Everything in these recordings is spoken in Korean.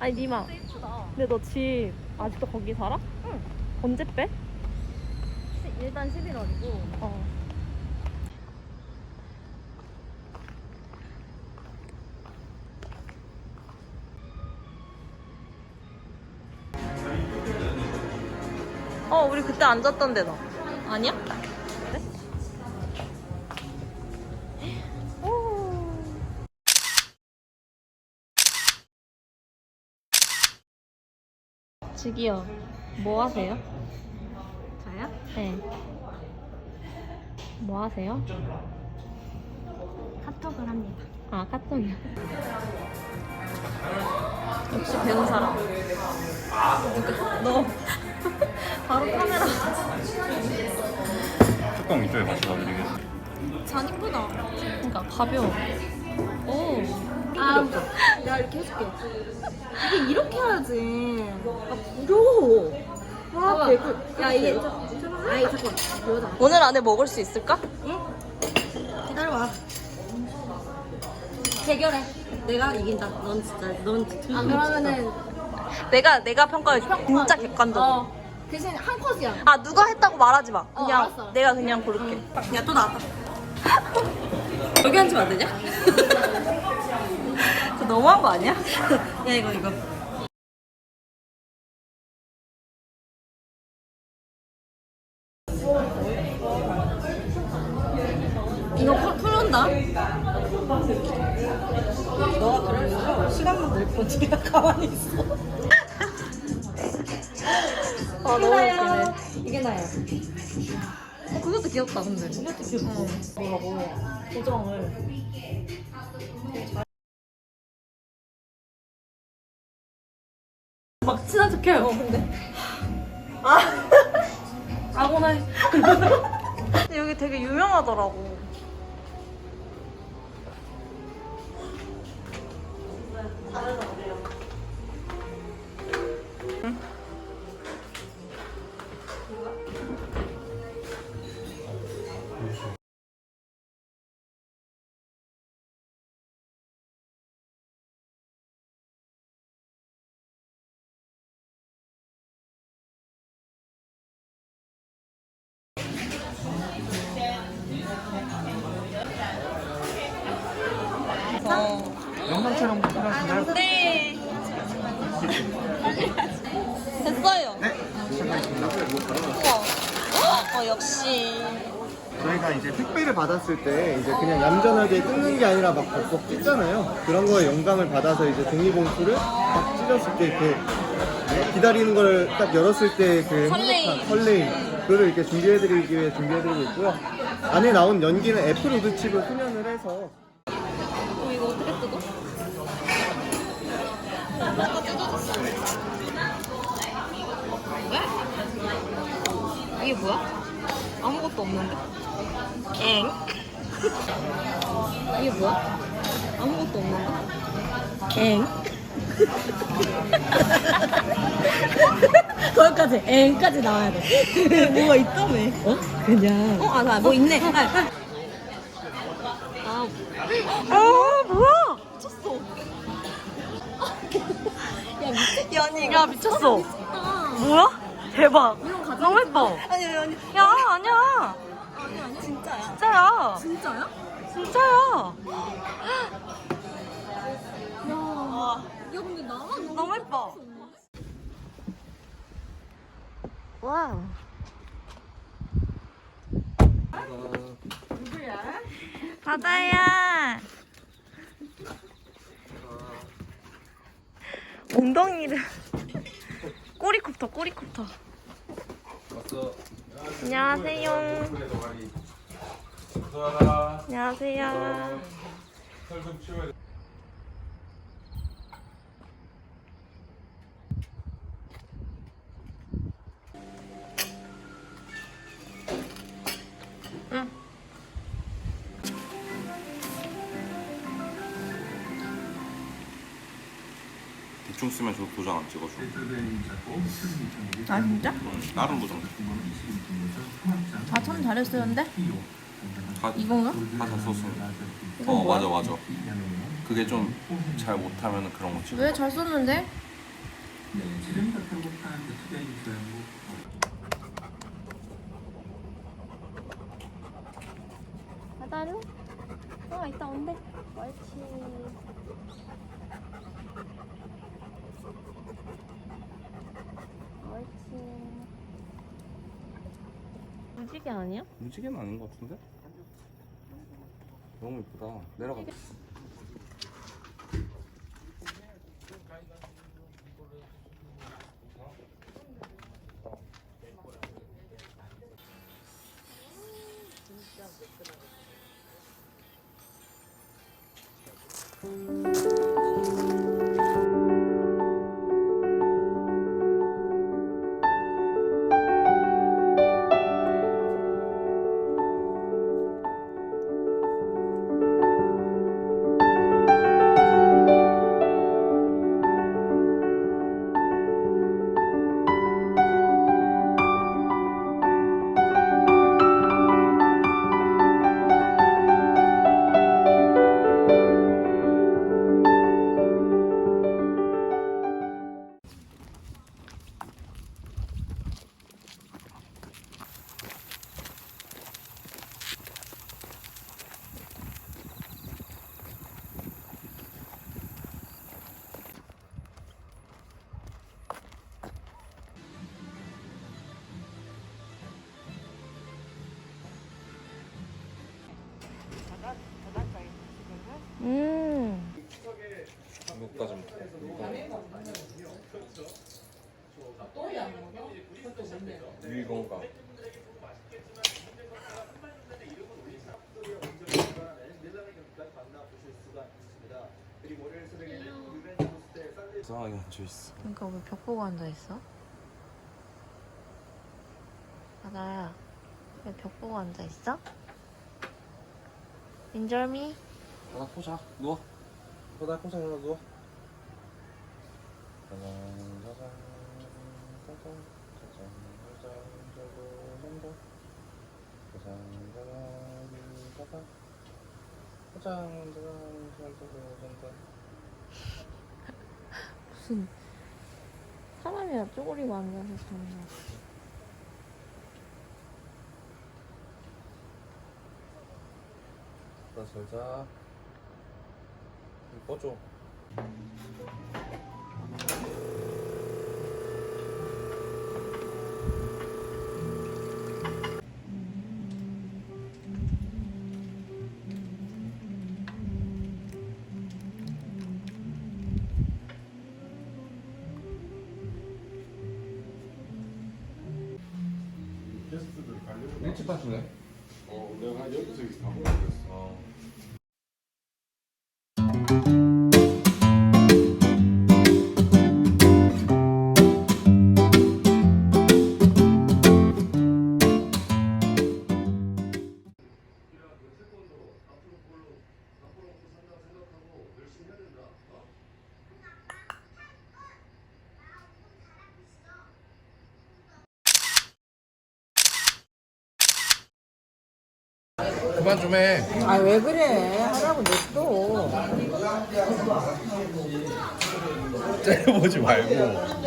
아니 니마 예쁘다. 근데 너 집 아직도 거기 살아? 응. 언제 빼? 시- 일단 11월이고 어 어, 우리 그때 앉았던 데다. 아니야? 저기요, 뭐 하세요? 저요? 네. 뭐 하세요? 카톡을 합니다. 아, 카톡이요. 역시 배운 사람. 너 바로 카메라. 뚜껑 이쪽에 맞춰 놔드리겠습니다. 잔 이쁘다. 그러니까 가벼워. 오. 아, 내가 이렇게 해줄게. 이게 이렇게 해야지. 아, 무서워. 아, 개꿀. 야, 이게. 아이, 잠깐. 보여줘. 오늘 안에 먹을 수 있을까? 기다려봐. 대결해. 내가 이긴다. 넌 진짜, 넌 진짜. 아, 그러면은. 내가 내가 평가해 줄 진짜 객관적으로. 어. 대신 한 컷이야. 아 누가 했다고 말하지 마. 어, 그냥 알았어. 내가 그냥 고를게. 야, 또 나왔다. 여기 앉으면 안 되냐? 저 너무한 거 아니야? 야, 이거, 이거. 이거 풀, 풀른다? 너가 그럴수록 시간만 늘 거지. 가만히 있어. 아 너무 웃기네. 이게 나야. 어, 그것도 귀엽다 근데. 이것도 귀엽고. 뭐라고. 고정을. 막 친한 척해요. 어, 근데. 아고나. 근데 여기 되게 유명하더라고. 어. 영상 촬영 필요하신가요? 네. 됐어요. 네, 시작하겠습니다. 우와. 어, 역시. 저희가 이제 택배를 받았을 때 이제 그냥 얌전하게 뜯는 게 아니라 막 벅벅 찢잖아요. 그런 거에 영감을 받아서 이제 종이봉투를 딱 찢었을 때그 기다리는 걸 딱 열었을 때 그 설레임. 행복한 설레임 그거를 이렇게 준비해드리기 위해 준비해드리고 있고요. 안에 나온 연기는 애플 우드칩을 훈연을 해서 어, 이거 어떻게 뜯어? 왜? 이게 뭐야? 아무것도 없는데? 엥? 이게 뭐야? 아무것도 없는데? 엥? 거기까지, 앵까지 나와야 돼. 뭐가 있다며? 어? 그냥. 어, 아, 나 뭐 있네. 아, 아. 아, 뭐야? 미쳤어. 야, 미쳤다. 연이가 미쳤어. 뭐야? 대박. 너무 예뻐. 아니, 아니. 야, 아니야. 아니, 아니, 진짜야. 진짜야. 진짜야? 진짜야. 야, 야 근데 나만 너무 예뻐. 와우. 바다야. 엉덩이를. 꼬리콥터, 꼬리콥터. 안녕하세요. 안녕하세요. 응. 대충 쓰면 저 도장 안 찍어줘. 아, 진짜? 다른 도장. 아, 참 잘했었는데? 다, 이건가? 다다 썼습니다. 이거 어 뭐야? 맞아 맞아. 그게 좀 잘 못하면 그런 거 찍어. 왜 잘 썼는데? 투자해 주셔요. 바다로? 어, 이따 온대. 옳지. 옳지. 무지개 아니야? 무지개는 아닌 것 같은데? 너무 이쁘다. 내려가. 이거까지 먹고. 위건가? 이상하게 앉아있어. 그러니까 왜 벽 보고 앉아 있어? 바다야, 왜 벽 보고 앉아 있어? 인절미? 바다 포자 누워. 바다 포자 누워. 무슨 사람이야 쪼그리고 앉아서 자는 거. 나 잘 자. 꺼줘. 일찍 하시네? 어, 내가 한 12시 가보고 그랬어. 그만 좀 해. 아 왜 그래 하라고 냅둬 째려보지 말고.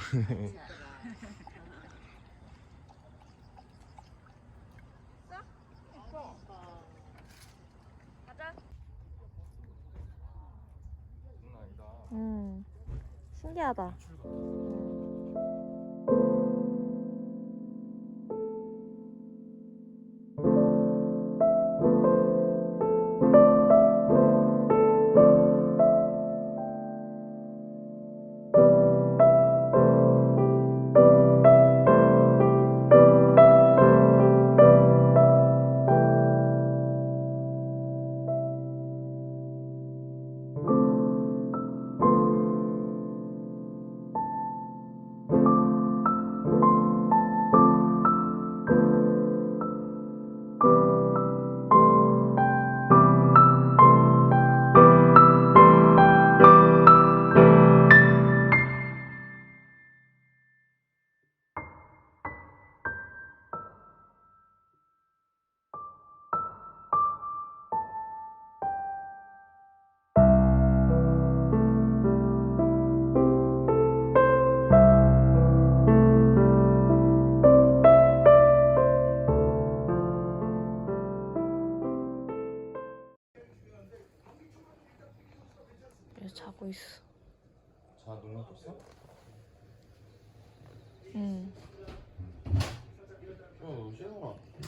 음, 신기하다.